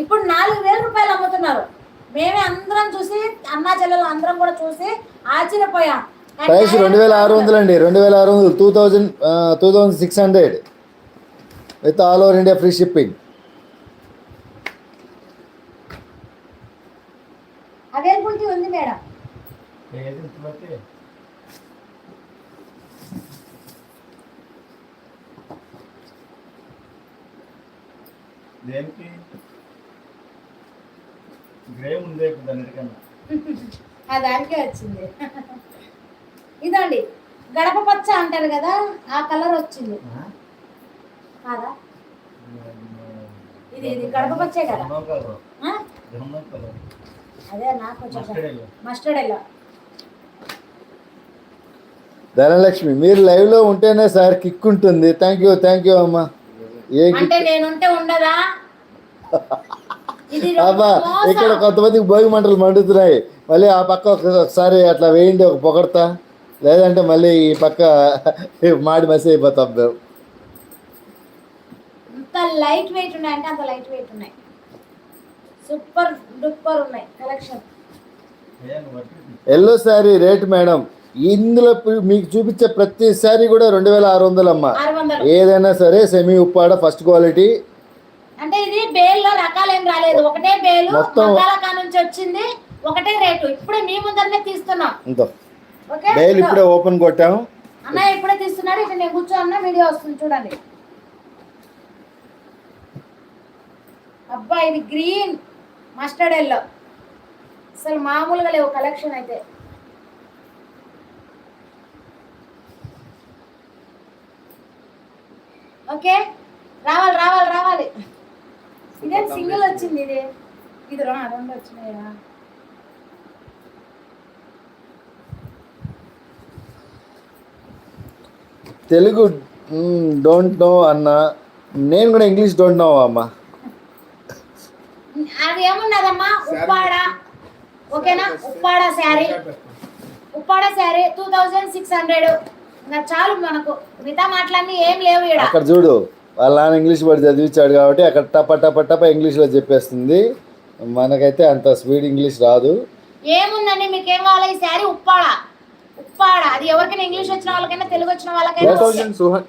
ఇప్పుడు నాలుగు వేల రూపాయలు అమ్ముతున్నారు. మేమే అందరం చూసి అన్నా చెల్లెలు అందరం కూడా చూసి ఆశ్చర్యపోయాం. ప్రైస్ రెండు వేల ఆరు వందలు అండి రెండు వేల ఆరు వందలు. Two thousand two thousand six hundred with all over India free shipping availability ఉంది మేడం? దేనికి? గ్రే ఉందే దానికన్నా ఆ దానికే వచ్చింది. ఇదండి గడప పచ్చ అంటారు కదా ఆ కలర్ వచ్చింది. కాదా? ఇది ఇది గడప పచ్చే కదా? ఆ? అదే నాకు మస్టర్డ్ ఎల్లో ధనలక్ష్మి మీరు లైవ్లో ఉంటేనే సార్ కిక్ ఉంటుంది. థ్యాంక్ యూ థ్యాంక్ యూ అమ్మా. ఏ అంటే నేనుంటే ఉండదా? అబ్బా. ఇక్కడ కొంతమందికి భోగి మంటలు మండుతున్నాయి. మళ్ళీ ఆ పక్క ఒక- ఒకసారి అట్లా వేయండి ఒక పొగడతా. లేదంటే మళ్ళీ ఈ పక్క మాడి మసి అయిపోతాం మేము. లైట్ వెయిట్ ఉన్నాయి అంటే అంత లైట్ వెయిట్ ఉన్నాయి. సూపర్ డూపర్ ఉన్నాయి collection yellow sari rate madam ఇందులో మీకు చూపించే ప్రతి శారీ కూడా రెండు వేల ఆరు వందలు. అమ్మా ఏదైనా సరే సెమీ ఉప్పాడ ఫస్ట్ క్వాలిటీ అంటే ఇది బేల్లో రకాలు ఏం రాలేదు. ఒకటే బేలు మగ్గాలకా నుంచి వచ్చింది. ఒకటే రేటు. ఇప్పుడే మీ ముందరనే తీస్తున్నాం. ఓకే? బేల్ ఇప్పుడే ఓపెన్ కొట్టాము. అన్న ఇప్పుడే తీస్తున్నాడు. ఇక్కడ నేను కూర్చో అన్న వీడియో వస్తుంది చూడండి. అబ్బా ఇది గ్రీన్ మస్టర్డ్ ఎల్లో. అసలు మామూలుగా లేవు కలెక్షన్ అయితే. ఓకే? రావాలి రావాలి రావాలి. ఇదే సింగిల్ వచ్చింది ఇది? ఇది రెండు వచ్చినాయా? తెలుగు డోంట్ నో అన్న. నేను కూడా ఇంగ్లీష్ డోంట్ నో అమ్మా. అది ఏమున్నదమ్మా? ఉప్పాడ. ఓకేనా? Uppada sari. Uppada sari two thousand six hundred ఇంకా చాలు మనకు. మిగతా మాటలన్నీ ఏం లేవు ఇక్కడ అక్కడ చూడు. వాళ్ళ నాన్న ఇంగ్లీష్ పడి చదివించాడు కాబట్టి అక్కడ టప టప టప ఇంగ్లీష్లో చెప్పేస్తుంది. మనకైతే అంత స్పీడ్ ఇంగ్లీష్ రాదు. ఏముందండి? మీకు ఏం కావాలి? ఈ శారీ ఉప్పాడ. ఉప్పాడ. అది ఎవరికైనా ఇంగ్లీష్ వచ్చిన వాళ్ళకైనా తెలుగు వచ్చిన వాళ్ళకైనా.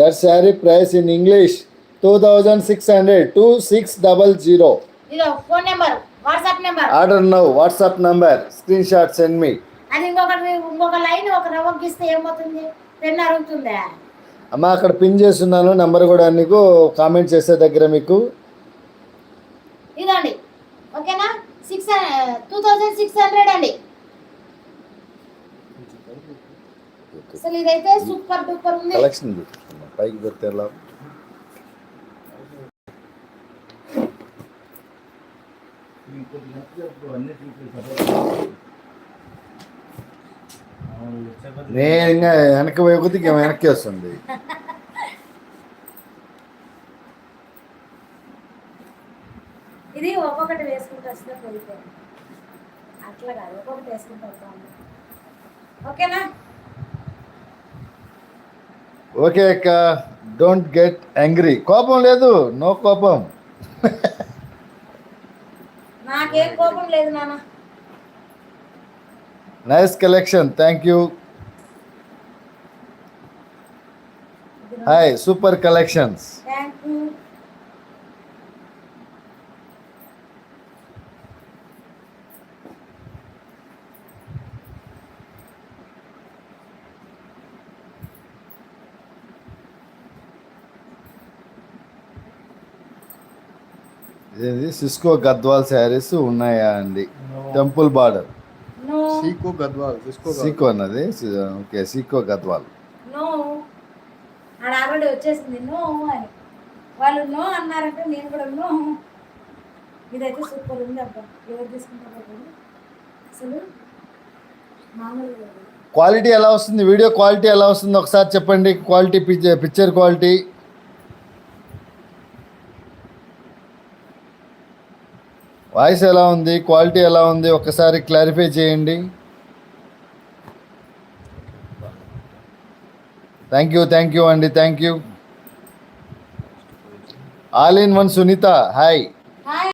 That sari price in English two thousand six hundred two six double zero ఇదో phone number WhatsApp number order now WhatsApp number screenshot send me అది ఇంకొకటి ఇంకొక లైన్ ఒక రవ్వ గీస్తే ఏమవుతుంది? పెన్ అరుగుతుందా? అమ్మ అక్కడ పిన్ చేస్తున్నాను నంబర్ కూడా నీకు కామెంట్ చేసే దగ్గర మీకు. ఇదండి. ఓకేనా? Six two thousand six hundred అండి. అసలు ఇదైతే సూపర్ డూపర్ ఉంది. కలెక్షన్ పైకి పెడితే అన్ని నేను ఇంకా వెనక్కి పోయే వెనక్కి వస్తుంది. ఇది ఒక్కొక్కటి వేసుకుంటూ వస్తే పోయితే అట్లా కాదు ఒక్కొక్కటి వేసుకుంటూ. ఓకేనా? ఓకే అక్క డోంట్ గెట్ యాంగ్రీ. కోపం లేదు నో కోపం. నాకేం కోపం లేదు నాన్న. Nice collection thank you hi super collections Cisco Gadwal saris ఉన్నాయా అండి? టెంపుల్ బార్డర్ సీకో గద్వాల్ సిస్కో సీకో అన్నది ఓకే సీకో గద్వాల్ నో. ఆడ ఆల్రెడీ వచ్చేసింది నో అని. వాళ్ళు నో అన్నారంటే నేను కూడా నో. ఇదైతే సూపర్ ఉంది అబ్బా. ఎవరు తీసుకుంటారో. అసలు మామూలుగా. క్వాలిటీ ఎలా వస్తుంది? వీడియో క్వాలిటీ ఎలా వస్తుంది? ఒకసారి చెప్పండి. Quality picture picture quality. Voice ఎలా ఉంది? క్వాలిటీ ఎలా ఉంది? ఒకసారి క్లారిఫై చేయండి. థ్యాంక్ యూ థ్యాంక్ యూ అండి thank you all in one Sunitha hi